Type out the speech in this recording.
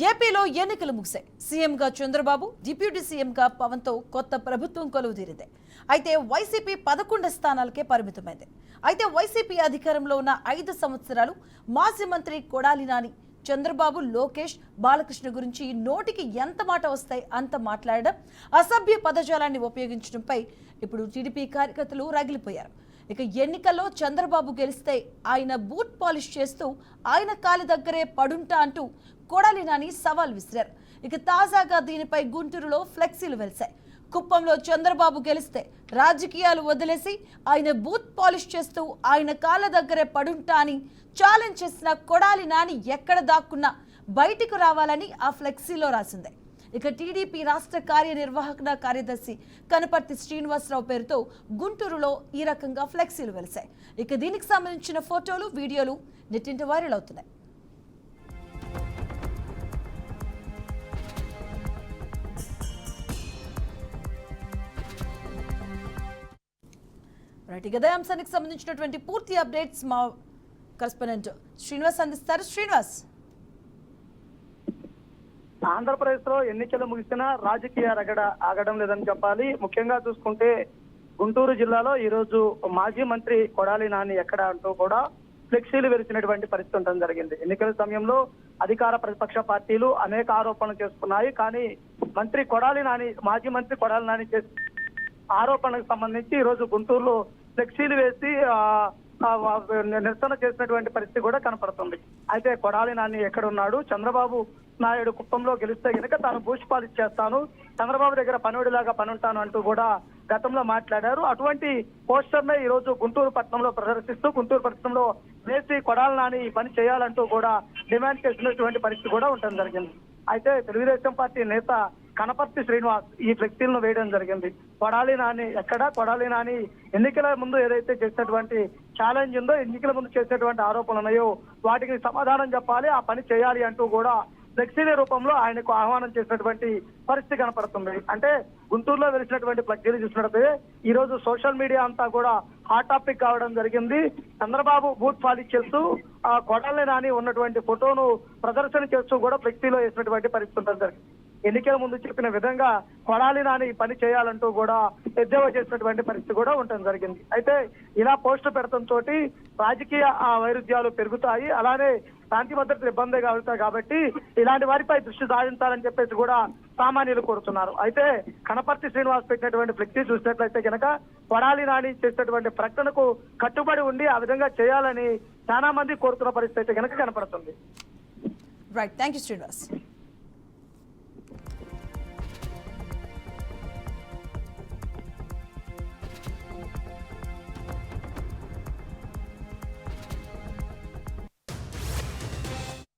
ఏపీలో ఎన్నికలు ముగిశాయి. సీఎంగా చంద్రబాబు డిప్యూటీ సీఎంగా పవన్తో కొత్త ప్రభుత్వం కొలువు తీరింది అయితే వైసీపీ పదకొండు స్థానాలకే పరిమితమైంది. అయితే వైసీపీ అధికారంలో ఉన్న ఐదు సంవత్సరాలు మాజీ మంత్రి కొడాలి నాని చంద్రబాబు లోకేష్ బాలకృష్ణ గురించి నోటికి ఎంత మాట వస్తాయి అంత మాట్లాడడం అసభ్య పదజాలాన్ని ఉపయోగించడంపై ఇప్పుడు టీడీపీ కార్యకర్తలు రగిలిపోయారు. ఇక ఎన్నికల్లో చంద్రబాబు గెలిస్తే ఆయన బూట్ పాలిష్ చేస్తూ ఆయన కాలి దగ్గరే పడుంటా అంటూ కొడాలి నాని సవాల్ విసిరారు. ఇక తాజాగా దీనిపై గుంటూరులో ఫ్లెక్సీలు వెలిశాయి. కుప్పంలో చంద్రబాబు గెలిస్తే రాజకీయాలు వదిలేసి ఆయన బూత్ పాలిష్ చేస్తూ ఆయన కాళ్ళ దగ్గరే పడుంటా అని ఛాలెంజ్ చేసిన కొడాలి నాని ఎక్కడ దాక్కున్నా బయటికి రావాలని ఆ ఫ్లెక్సీలో రాసింది. ఇక టీడీపీ రాష్ట్ర కార్యనిర్వాహక కార్యదర్శి కనపర్తి శ్రీనివాసరావు పేరుతో గుంటూరులో ఈ రకంగా ఫ్లెక్సీలు వెలిశాయి. ఇక దీనికి సంబంధించిన ఫోటోలు వీడియోలు నెట్టింట వైరల్ అవుతున్నాయి. రైట్ ఇక అంశానికి సంబంధించినటువంటి పూర్తి అప్డేట్స్ మా కరస్పాండెంట్ శ్రీనివాస్ అందిస్తారు. శ్రీనివాస్. ఆంధ్రప్రదేశ్లో ఎన్నికలు ముగిసినా రాజకీయ రగడ ఆగడం లేదని చెప్పాలి. ముఖ్యంగా చూసుకుంటే గుంటూరు జిల్లాలో ఈ రోజు మాజీ మంత్రి కొడాలి నాని ఎక్కడ అంటూ కూడా ఫ్లెక్సీలు వెలిసినటువంటి పరిస్థితి ఉండడం జరిగింది. ఎన్నికల సమయంలో అధికార ప్రతిపక్ష పార్టీలు అనేక ఆరోపణలు చేసుకున్నాయి. కానీ మంత్రి కొడాలి నాని మాజీ మంత్రి కొడాలి నాని చేసిన ఆరోపణలకు సంబంధించి ఈ రోజు గుంటూరులో ఫ్లెక్సీలు వేసి నిరసన చేసినటువంటి పరిస్థితి కూడా కనపడుతుంది. అయితే కొడాలి నాని ఎక్కడ ఉన్నాడు చంద్రబాబు నాయుడు కుప్పంలో గెలిస్తే గనుక తాను భూషిపాలు ఇచ్చేస్తాను. చంద్రబాబు దగ్గర పనుడిలాగా పనుంటాను అంటూ కూడా గతంలో మాట్లాడారు. అటువంటి పోస్టర్నే ఈ రోజు గుంటూరు పట్టణంలో ప్రదర్శిస్తూ గుంటూరు పట్టణంలో వేసి కొడాలి నాని ఈ పని చేయాలంటూ కూడా డిమాండ్ చేసినటువంటి పరిస్థితి కూడా ఉండడం జరిగింది. అయితే తెలుగుదేశం పార్టీ నేత కనపర్తి శ్రీనివాస్ ఈ ఫ్లెక్సీలను వేయడం జరిగింది. కొడాలి నాని ఎక్కడ? కొడాలి నాని ఎన్నికల ముందు ఏదైతే చేసినటువంటి ఛాలెంజ్ ఉందో ఎన్నికల ముందు చేసినటువంటి ఆరోపణలు ఉన్నాయో వాటికి సమాధానం చెప్పాలి ఆ పని చేయాలి అంటూ కూడా ఫ్లెక్సీల రూపంలో ఆయనకు ఆహ్వానం చేసినటువంటి పరిస్థితి కనపడుతుంది. అంటే గుంటూరులో వెలిసినటువంటి ఫ్లెక్సీలు చూసినట్లయితే ఈ రోజు సోషల్ మీడియా అంతా కూడా హాట్ టాపిక్ కావడం జరిగింది. చంద్రబాబు బూత్ పాలిష్ చేస్తూ ఆ కొడాలి నాని ఉన్నటువంటి ఫోటోను ప్రదర్శన చేస్తూ కూడా ఫ్లెక్సీలో వేసినటువంటి పరిస్థితి ఉంటుంది. జరిగింది ఎన్నికల ముందు చెప్పిన విధంగా కొడాలి నాని పని చేయాలంటూ కూడా ఎద్దేవా చేసినటువంటి పరిస్థితి కూడా ఉండడం జరిగింది. అయితే ఇలా పోస్టు పెడతం తోటి రాజకీయ వైరుధ్యాలు పెరుగుతాయి. అలానే శాంతి భద్రతలు ఇబ్బంది కలుగుతాయి కాబట్టి ఇలాంటి వారిపై దృష్టి సాధించాలని చెప్పేసి కూడా సామాన్యులు కోరుతున్నారు. అయితే కనపర్తి శ్రీనివాస్ పెట్టినటువంటి ఫ్లెక్సీ చూసినట్లయితే కనుక కొడాలి నాని చేసినటువంటి ప్రకటనకు కట్టుబడి ఉండి ఆ విధంగా చేయాలని చాలా మంది కోరుతున్న పరిస్థితి అయితే కనుక కనపడుతుంది. Right thank you Srinivas